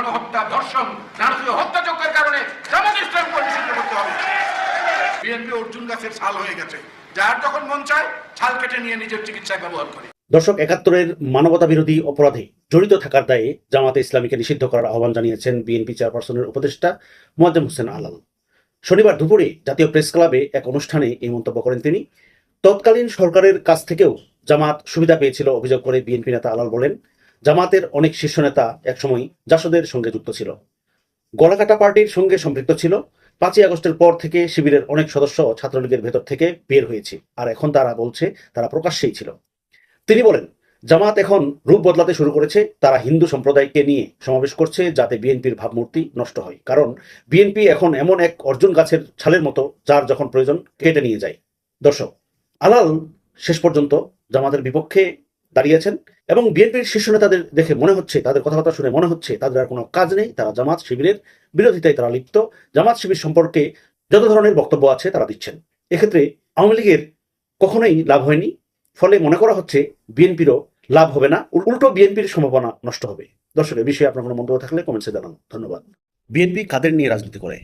গণহত্যা, ধর্ষণ, নারকীয় হত্যাযজ্ঞের কারণে জামাত ইসলামকে নিষিদ্ধ করতে হবে। বিএনপি অর্জুন গাছের ছাল হয়ে গেছে। যার যখন মন চায়, ছাল কেটে নিয়ে নিজের চিকিৎসায় ব্যবহার করে। দর্শক, একাত্তরের মানবতা বিরোধী অপরাধে জড়িত থাকার দায়ে জামাতে ইসলামীকে নিষিদ্ধ করার আহ্বান জানিয়েছেন বিএনপি চেয়ারপারসনের উপদেষ্টা মোয়াজ্জেম হোসেন আলাল। শনিবার দুপুরে জাতীয় প্রেস ক্লাবে এক অনুষ্ঠানে এই মন্তব্য করেন তিনি। তৎকালীন সরকারের কাছ থেকেও জামাত সুবিধা পেয়েছিল অভিযোগ করে বিএনপি নেতা আলাল বলেন জামাতের অনেক শীর্ষ নেতা একসময় জাসদের সঙ্গে যুক্ত ছিল। গলাকাটা পার্টির সঙ্গে সম্পৃক্ত ছিল। পাঁচই আগস্টের পর থেকে শিবিরের অনেক সদস্য ছাত্রলীগের ভেতর থেকে বের হয়েছে। আর এখন তারা বলছে, তারা প্রকাশ্যেই ছিল। তিনি বলেন, জামাত এখন রূপ বদলাতে শুরু করেছে। তারা হিন্দু সম্প্রদায়কে নিয়ে সমাবেশ করছে যাতে বিএনপির ভাবমূর্তি নষ্ট হয়। কারণ বিএনপি এখন এমন এক অর্জুন গাছের ছালের মতো, যার যখন প্রয়োজন কেটে নিয়ে যায়। দর্শক, আলাল শেষ পর্যন্ত জামাতের বিপক্ষে দাঁড়িয়েছেন এবং বিএনপির শীর্ষ নেতাদের দেখে মনে হচ্ছে, তাদের কথাবার্তা শুনে মনে হচ্ছে তাদের আর কোনো কাজ নেই। তারা জামাত শিবিরের বিরোধিতায় তারা লিপ্ত। জামাত শিবির সম্পর্কে যত ধরনের বক্তব্য আছে তারা দিচ্ছেন। এক্ষেত্রে আওয়ামী লীগের কখনোই লাভ হয়নি। ফলে মনে করা হচ্ছে বিএনপিরও লাভ হবে না। উল্টো বিএনপির সম্ভাবনা নষ্ট হবে। দর্শক এ বিষয়ে আপনার কোনো মন্তব্য থাকলে কমেন্টসে জানান। ধন্যবাদ। বিএনপি কাদের নিয়ে রাজনীতি করে?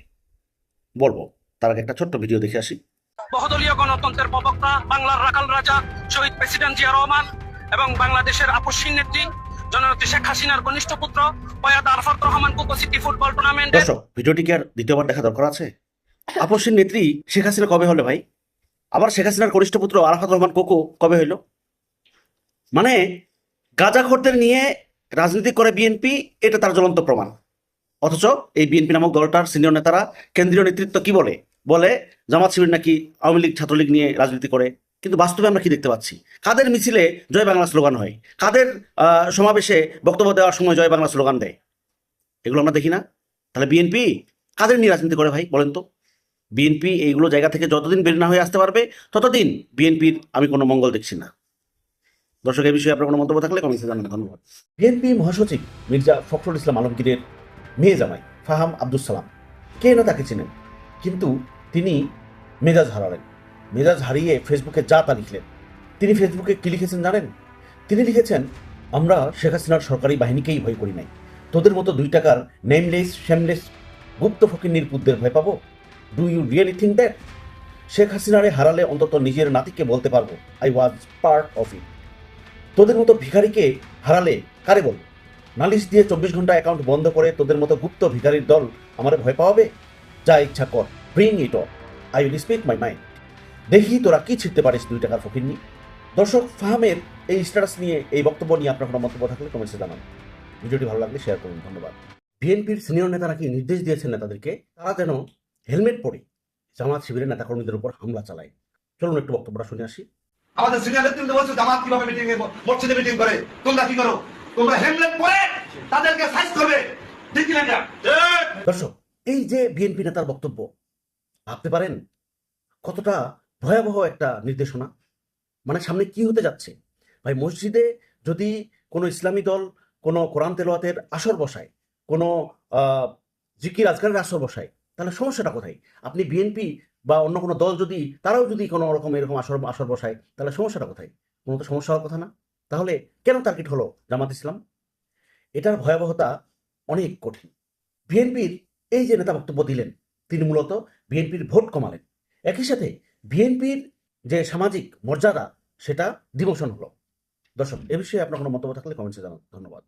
বলব, তার আগে একটা ছোট্ট ভিডিও দেখে আসি। বহুদলীয় গণতন্ত্রের প্রবক্তা, বাংলার রাখাল রাজা, শহীদ প্রেসিডেন্ট জিয়া রহমান এবং বাংলাদেশের আপসীন নেত্রী, জননেত্রী শেখ হাসিনার কনিষ্ঠ পুত্র পয়াদ আরফাত রহমান কোকো সিটি ফুটবল টুর্নামেন্টে দর্শক, ভিডিওটি কি আর দ্বিতীয়বার দেখা দরকার আছে? আপসীর নেত্রী শেখ হাসিনা কবে হলো ভাই? আবার শেখ হাসিনার কনিষ্ঠ পুত্র আরাফাত রহমান কোকো কবে হইল মানে গাঁজাখোরদের নিয়ে রাজনীতি করে বিএনপি এটা তার জ্বলন্ত প্রমাণ। অথচ এই বিএনপি নামক দলটার সিনিয়র নেতারা কেন্দ্রীয় নেতৃত্ব কি বলে? বলে জামাত শিবির নাকি আওয়ামী লীগ, ছাত্রলীগ নিয়ে রাজনীতি করে। কিন্তু বাস্তবে আমরা কি দেখতে পাচ্ছি? কাদের মিছিলে জয় বাংলা স্লোগান হয়? কাদের সমাবেশে বক্তব্য দেওয়ার সময় জয় বাংলা স্লোগান দেয়? এগুলো আমরা দেখি না। তাহলে বিএনপি কাদের নিয়ে রাজনীতি করে ভাই, বলেন তো? বিএনপি এইগুলো জায়গা থেকে যতদিন বের না হয়ে আসতে পারবে, ততদিন বিএনপির আমি কোনো মঙ্গল দেখছি না। দর্শক, এই বিষয়ে আপনার কোনো মন্তব্য থাকলে কমেন্টে জানান। ধন্যবাদ। বিএনপি মহাসচিব মির্জা ফখরুল ইসলাম আলমগীরের মেয়ে জামাই ফাহাম আব্দুল সালাম। কে না তাকে চিনেন? কিন্তু তিনি মেজাজ হারালেন। মেজাজ হারিয়ে ফেসবুকে যা তা লিখলেন। তিনি ফেসবুকে কি লিখেছেন জানেন? তিনি লিখেছেন, আমরা শেখ হাসিনার সরকারি বাহিনীকেই ভয় করি নাই। তোদের মতো দুই টাকার নেমলেস শ্যামলেস গুপ্ত ফকির পুতদের ভয় পাবো? Do you really think that Sheikh হাসিনারে হারালে অন্তত নিজের নাতিকে বলতে পারব। I was part of it তোদের মতো ভিখারিকে হারালে কারে বল নালিশ দিয়ে চব্বিশ ঘণ্টা অ্যাকাউন্ট বন্ধ করে তোদের মতো গুপ্ত ভিখারির দল আমারে ভয় পাওয়াবে? যা ইচ্ছা কর bring it on I will speak my mind দেখি তোরা কি ছিটতে পারিস দুই টাকার ফকির নিয়ে দর্শক ফাহামের এই স্ট্যাটাস নিয়ে এই বক্তব্য নিয়ে আপনার কোনো মন্তব্য থাকলে কমেন্টসে জানান। ভিডিওটি ভালো লাগলে শেয়ার করুন ধন্যবাদ। বিএনপির সিনিয়র নেতারা কি নির্দেশ দিয়েছেন নেতাদেরকে? তারা যেন হেলমেট পরে জামাত শিবিরের নেতাকর্মীদের উপর হামলা চালায়। চলুন একটু বক্তব্যটা শুনে আসি। আমাদের সিনিয়র নেতৃত্ব বলছে জামাত কীভাবে মিটিং মসজিদে মিটিং করে? তোমরা কি করো? তোমরা হেলমেট পরে তাদেরকে সাইজ করবে। দর্শক এই যে বিএনপি নেতার বক্তব্য ভাবতে পারেন কতটা ভয়াবহ একটা নির্দেশনা। মানে সামনে কি হতে যাচ্ছে? ভাই, মসজিদে যদি কোনো ইসলামী দল কোনো কোরআন তেলোয়াতের আসর বসায়, কোনো জিকির আজকালের আসর বসায়, তাহলে সমস্যাটা কোথায়? আপনি বিএনপি বা অন্য কোনো দল যদি, তারাও যদি কোনো রকম এরকম আসর আসর বসায়, তাহলে সমস্যাটা কোথায়? কোনো তো সমস্যা হওয়ার কথা না। তাহলে কেন টার্গেট হলো জামাত ইসলাম? এটার ভয়াবহতা অনেক কঠিন। বিএনপির এই যে নেতা বক্তব্য দিলেন, তিনি মূলত বিএনপির ভোট কমালেন। একই সাথে বিএনপির যে সামাজিক মর্যাদা, সেটা ডিমোশন হলো। দর্শক, এ বিষয়ে আপনার কোনো মন্তব্য থাকলে কমেন্টসে জানান। ধন্যবাদ।